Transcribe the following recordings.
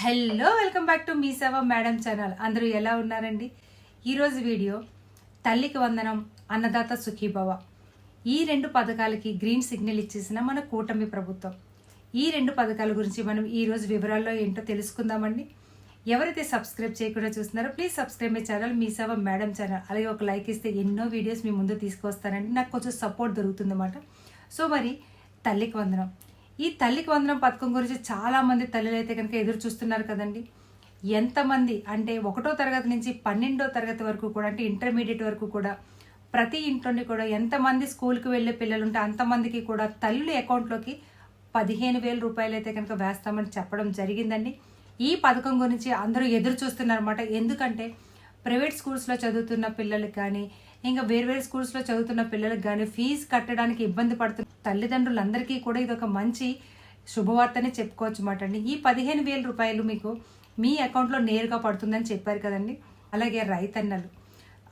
Hello welcome back to Mee Seva madam channel. అందరూ ఎలా ఉన్నారండి? ఈరోజు వీడియో తల్లికి వందనం అన్నదాత సుఖీభవ. ఈ రెండు పథకాలకి గ్రీన్ సిగ్నల్ ఇచ్చేసిన మన కూటమి ప్రభుత్వం. ఈ రెండు పథకాల గురించి మనం ఈ రోజు వివరాల్లో ఏంటో తెలుసుకుందామండి. ఎవరైతే సబ్స్క్రైబ్ చేయకుండా చూస్తున్నారో please subscribe my channel Mee Seva madam channel. అలాగే ఒక లైక్ ఇస్తే ఎన్నో వీడియోస్ మీ ముందు తీసుకొస్తానండి నాకు కొంచెం సపోర్ట్ దొరుకుతుంది అన్నమాట సో మరి తల్లికి వందనం. ఈ తల్లికి వందనం పథకం గురించి చాలామంది తల్లులు అయితే కనుక ఎదురు చూస్తున్నారు కదండి. ఎంతమంది అంటే ఒకటో తరగతి నుంచి పన్నెండో తరగతి వరకు కూడా అంటే ఇంటర్మీడియట్ వరకు కూడా ప్రతి ఇంట్లోని కూడా ఎంతమంది స్కూల్కి వెళ్ళే పిల్లలు ఉంటే అంతమందికి కూడా తల్లుల అకౌంట్లోకి పదిహేను వేల రూపాయలు అయితే కనుక వేస్తామని చెప్పడం జరిగిందండి. ఈ పథకం గురించి అందరూ ఎదురు చూస్తున్నారన్నమాట. ఎందుకంటే ప్రైవేట్ స్కూల్స్లో చదువుతున్న పిల్లలకు కానీ ఇంకా వేర్వేరు స్కూల్స్లో చదువుతున్న పిల్లలకు కానీ ఫీజు కట్టడానికి ఇబ్బంది పడుతున్న తల్లిదండ్రులందరికీ కూడా ఇది ఒక మంచి శుభవార్తనే చెప్పుకోవచ్చు మాట అండి. ఈ పదిహేను వేల రూపాయలు మీకు మీ అకౌంట్లో నేరుగా పడుతుందని చెప్పారు కదండి. అలాగే రైతన్నలు.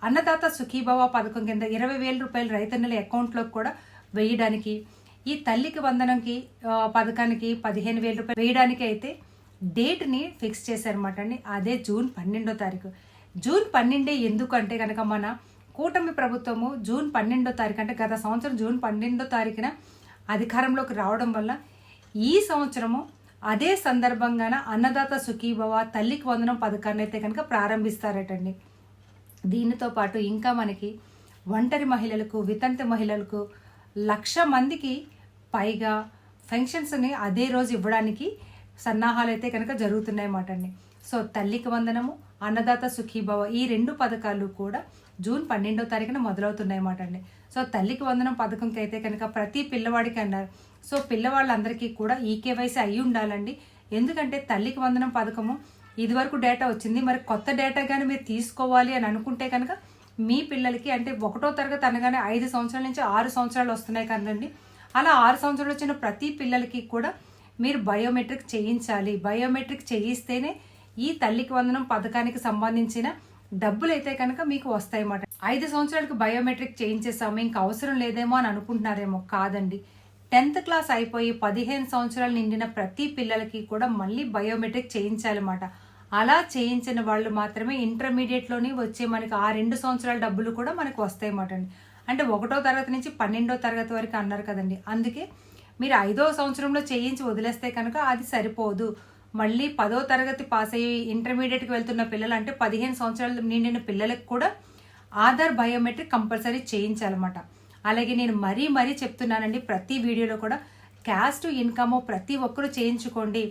అన్నదాత సుఖీభవ పథకం కింద ఇరవై వేల రూపాయలు రైతన్నల అకౌంట్లోకి కూడా వేయడానికి ఈ తల్లికి వందనంకి పథకానికి పదిహేను వేల రూపాయలు వేయడానికి అయితే డేట్ని ఫిక్స్ చేశారన్నమాట అండి. అదే జూన్ పన్నెండో తారీఖు. జూన్ పన్నెండే ఎందుకంటే కనుక మన కూటమి ప్రభుత్వము జూన్ పన్నెండో తారీఖు అంటే గత సంవత్సరం జూన్ పన్నెండో తారీఖున అధికారంలోకి రావడం వల్ల ఈ సంవత్సరము అదే సందర్భంగాన అన్నదాత సుఖీభవ తల్లికి వందనం పథకాన్ని అయితే కనుక ప్రారంభిస్తారటండి. దీనితో పాటు ఇంకా మనకి ఒంటరి మహిళలకు వితంత మహిళలకు లక్ష మందికి పైగా పెన్షన్స్ని అదే రోజు ఇవ్వడానికి సన్నాహాలు అయితే కనుక జరుగుతున్నాయన్నమాట అండి సో తల్లికి వందనము అన్నదాత సుఖీభవ ఈ రెండు పథకాలు కూడా జూన్ పన్నెండో తారీఖున మొదలవుతున్నాయన్నమాట అండి సో తల్లికి వందనం పథకంకి అయితే కనుక ప్రతి పిల్లవాడికి అన్నారు సో పిల్లవాళ్ళందరికీ కూడా ఈ కేవైసీ అయి ఉండాలండి. ఎందుకంటే తల్లికి వందనం పథకము ఇదివరకు డేటా వచ్చింది. మరి కొత్త డేటా కానీ మీరు తీసుకోవాలి అని అనుకుంటే కనుక మీ పిల్లలకి అంటే ఒకటో తరగతి అనగానే ఐదు సంవత్సరాల నుంచి ఆరు సంవత్సరాలు వస్తున్నాయి కదండి. అలా ఆరు సంవత్సరాలు వచ్చిన ప్రతి పిల్లలకి కూడా మీరు బయోమెట్రిక్ చేయించాలి. బయోమెట్రిక్ చేయిస్తేనే ఈ తల్లికి వందనం పథకానికి సంబంధించిన డబ్బులు అయితే కనుక మీకు వస్తాయన్నమాట. ఐదు సంవత్సరాలకు బయోమెట్రిక్ చేయించేసాము ఇంకా అవసరం లేదేమో అని అనుకుంటున్నారేమో కాదండి. టెన్త్ క్లాస్ అయిపోయి పదిహేను సంవత్సరాలు నిండిన ప్రతి పిల్లలకి కూడా మళ్ళీ బయోమెట్రిక్ చేయించాలన్నమాట. అలా చేయించిన వాళ్ళు మాత్రమే ఇంటర్మీడియట్లోని వచ్చే మనకి ఆ రెండు సంవత్సరాల డబ్బులు కూడా మనకు వస్తాయన్నమాట అండి. అంటే ఒకటో తరగతి నుంచి పన్నెండో తరగతి వరకు అన్నారు కదండి. అందుకే మీరు ఐదో సంవత్సరంలో చేయించి వదిలేస్తే కనుక అది సరిపోదు. మళ్ళీ పదో తరగతి పాస్ అయ్యి ఇంటర్మీడియట్కి వెళ్తున్న పిల్లలు అంటే పదిహేను సంవత్సరాలు నిండిన పిల్లలకు కూడా ఆధార్ బయోమెట్రిక్ కంపల్సరీ చేయించాలన్నమాట. అలాగే నేను మరీ మరీ చెప్తున్నానండి ప్రతి వీడియోలో కూడా క్యాస్ట్ ఇన్కమ్ ప్రతి ఒక్కరు చేయించుకోండి.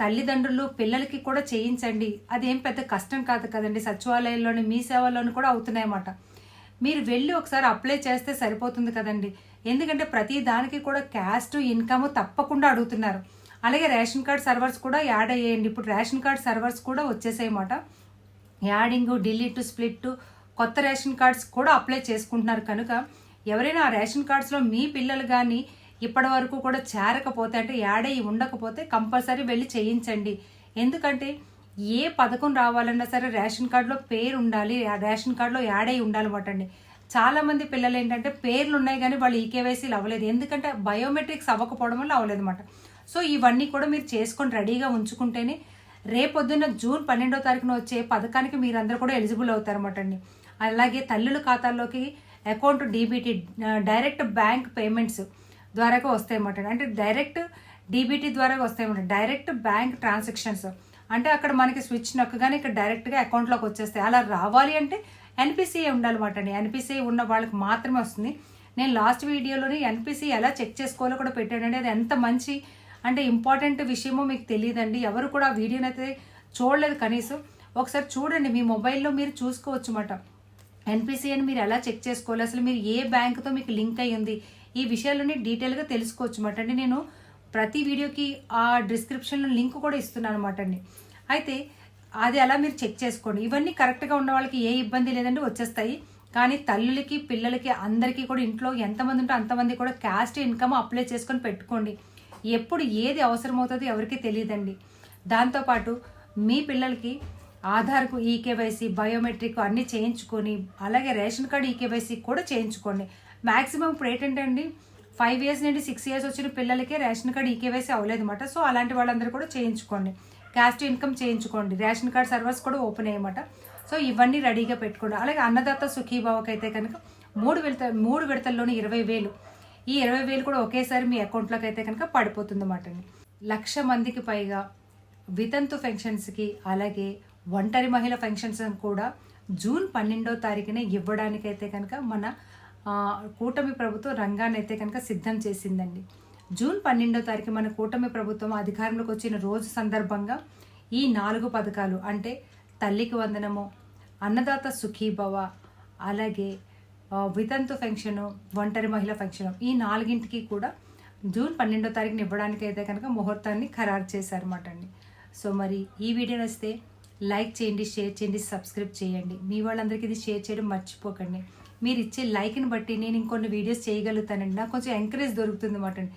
తల్లిదండ్రులు పిల్లలకి కూడా చేయించండి. అదేం పెద్ద కష్టం కాదు కదండి సచివాలయంలోని మీ సేవల్లోని కూడా అవుతున్నాయన్నమాట. మీరు వెళ్ళి ఒకసారి అప్లై చేస్తే సరిపోతుంది కదండి. ఎందుకంటే ప్రతి దానికి కూడా క్యాస్ట్ ఇన్కమ్ తప్పకుండా అడుగుతున్నారు. అలాగే రేషన్ కార్డ్ సర్వర్స్ కూడా యాడ్ అయ్యేయండి. ఇప్పుడు రేషన్ కార్డ్ సర్వర్స్ కూడా వచ్చేసాయన్నమాట. యాడింగ్ డిలీట్ స్ప్లిట్ కొత్త రేషన్ కార్డ్స్ కూడా అప్లై చేసుకుంటున్నారు. కనుక ఎవరైనా ఆ రేషన్ కార్డ్స్లో మీ పిల్లలు కానీ ఇప్పటి వరకు కూడా చేరకపోతే అంటే యాడ్ అయ్యి ఉండకపోతే కంపల్సరీ వెళ్ళి చేయించండి. ఎందుకంటే ఏ పథకం రావాలన్నా సరే రేషన్ కార్డులో పేరు ఉండాలి. ఆ రేషన్ కార్డులో యాడ్ అయ్యి ఉండాలన్నమాట అండి. చాలామంది పిల్లలు ఏంటంటే పేర్లు ఉన్నాయి కానీ వాళ్ళు ఈ కేవైసీలు అవ్వలేదు. ఎందుకంటే బయోమెట్రిక్స్ అవ్వకపోవడం వల్ల అవ్వలేదు అనమాట సో ఇవన్నీ కూడా మీరు చేసుకొని రెడీగా ఉంచుకుంటేనే రేపొద్దున్న జూన్ పన్నెండో తారీఖున వచ్చే పథకానికి మీరందరూ కూడా ఎలిజిబుల్ అవుతారన్నమాట అండి. అలాగే తల్లుల ఖాతాల్లోకి account DBT direct bank payments ద్వారా వస్తాయన్నమాట అంటే డైరెక్ట్ డీబీటీ ద్వారా వస్తాయన్నమాట డైరెక్ట్ బ్యాంక్ ట్రాన్సాక్షన్స్. అంటే అక్కడ మనకి స్విచ్ నొక్కగానే ఇక్కడ డైరెక్ట్గా అకౌంట్లోకి వచ్చేస్తాయి. అలా రావాలి అంటే ఎన్పిసిఐ ఉండాలన్నమాట అండి. ఎన్పిసిఐ ఉన్న వాళ్ళకి మాత్రమే వస్తుంది. నేను లాస్ట్ వీడియోలోని ఎన్పిసి ఎలా చెక్ చేసుకోవాలో కూడా పెట్టానండి. అది ఎంత మంచి అంటే ఇంపార్టెంట్ విషయమో మీకు తెలియదండి ఎవరు కూడా ఆ వీడియోని అయితే చూడలేదు కనీసం. ఒకసారి చూడండి మీ మొబైల్లో మీరు చూసుకోవచ్చు అన్నమాట ఎన్పిసిఐని మీరు ఎలా చెక్ చేసుకోవాలి? అసలు మీరు ఏ బ్యాంకుతో మీకు లింక్ అయ్యి ఉంది? ఈ విషయాలన్నీ డీటెయిల్గా తెలుసుకోవచ్చు అనమాట అండి. నేను ప్రతి వీడియోకి ఆ డిస్క్రిప్షన్లో లింక్ కూడా ఇస్తున్నాను అనమాట అండి. అయితే అది అలా మీరు చెక్ చేసుకోండి? ఇవన్నీ కరెక్ట్గా ఉన్న వాళ్ళకి ఏ ఇబ్బంది లేదండి వచ్చేస్తాయి. కానీ తల్లులకి పిల్లలకి అందరికీ కూడా ఇంట్లో ఎంతమంది ఉంటే అంతమంది కూడా క్యాస్ట్ ఇన్కమ్ అప్లై చేసుకొని పెట్టుకోండి. ఎప్పుడు ఏది అవసరమవుతుందో ఎవరికీ తెలియదండి. దాంతోపాటు మీ పిల్లలకి ఆధార్కు ఈకేవైసీ బయోమెట్రిక్ అన్నీ చేయించుకొని అలాగే రేషన్ కార్డు ఈకేవైసీ కూడా చేయించుకోండి. మ్యాక్సిమం ఇప్పుడు ఏంటంటే ఫైవ్ ఇయర్స్ నుండి సిక్స్ ఇయర్స్ వచ్చిన పిల్లలకే రేషన్ కార్డు ఈకేవైసీ అవ్వలేదు అనమాట సో అలాంటి వాళ్ళందరూ కూడా చేయించుకోండి. క్యాస్ట్ ఇన్కమ్ చేయించుకోండి. రేషన్ కార్డ్ సర్వర్స్ కూడా ఓపెన్ అయ్యమాట సో ఇవన్నీ రెడీగా పెట్టుకోండి. అలాగే అన్నదాత సుఖీభావకైతే కనుక మూడు విడత మూడు విడతల్లోనే ఇరవై వేలు ఈ ఇరవై వేలు కూడా ఒకేసారి మీ అకౌంట్లోకి అయితే కనుక పడిపోతుంది అన్నమాట అండి. లక్ష మందికి పైగా వితంతు ఫంక్షన్స్కి అలాగే ఒంటరి మహిళ ఫంక్షన్స్ కూడా జూన్ పన్నెండో తారీఖున ఇవ్వడానికైతే కనుక మన కూటమి ప్రభుత్వం రంగాన్ని అయితే కనుక సిద్ధం చేసిందండి. జూన్ పన్నెండో తారీఖు మన కూటమి ప్రభుత్వం అధికారంలోకి వచ్చిన రోజు సందర్భంగా ఈ నాలుగు పథకాలు అంటే తల్లికి వందనము అన్నదాత సుఖీభవ అలాగే వితంతు ఫంక్షను ఒంటరి మహిళ ఫంక్షను ఈ నాలుగింటికి కూడా జూన్ పన్నెండో తారీఖున ఇవ్వడానికి అయితే కనుక ముహూర్తాన్ని ఖరారు చేశారన్నమాట అండి. సో మరి ఈ వీడియో నచ్చితే లైక్ చేయండి షేర్ చేయండి సబ్స్క్రైబ్ చేయండి. మీ వాళ్ళందరికీ ఇది షేర్ చేయడం మర్చిపోకండి. మీరు ఇచ్చే లైక్ని బట్టి నేను ఇంకొన్ని వీడియోస్ చేయగలుగుతానండి. నాకు కొంచెం ఎంకరేజ్ దొరుకుతుంది అనమాట అండి.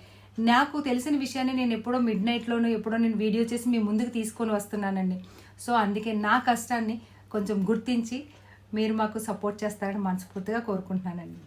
నాకు తెలిసిన విషయాన్ని నేను ఎప్పుడో మిడ్ నైట్లోనూ ఎప్పుడో నేను వీడియో చేసి మీ ముందుకు తీసుకొని వస్తున్నానండి. సో అందుకే నా కష్టాన్ని కొంచెం గుర్తించి మీరు మాకు సపోర్ట్ చేస్తారని మనస్ఫూర్తిగా కోరుకుంటున్నానండి.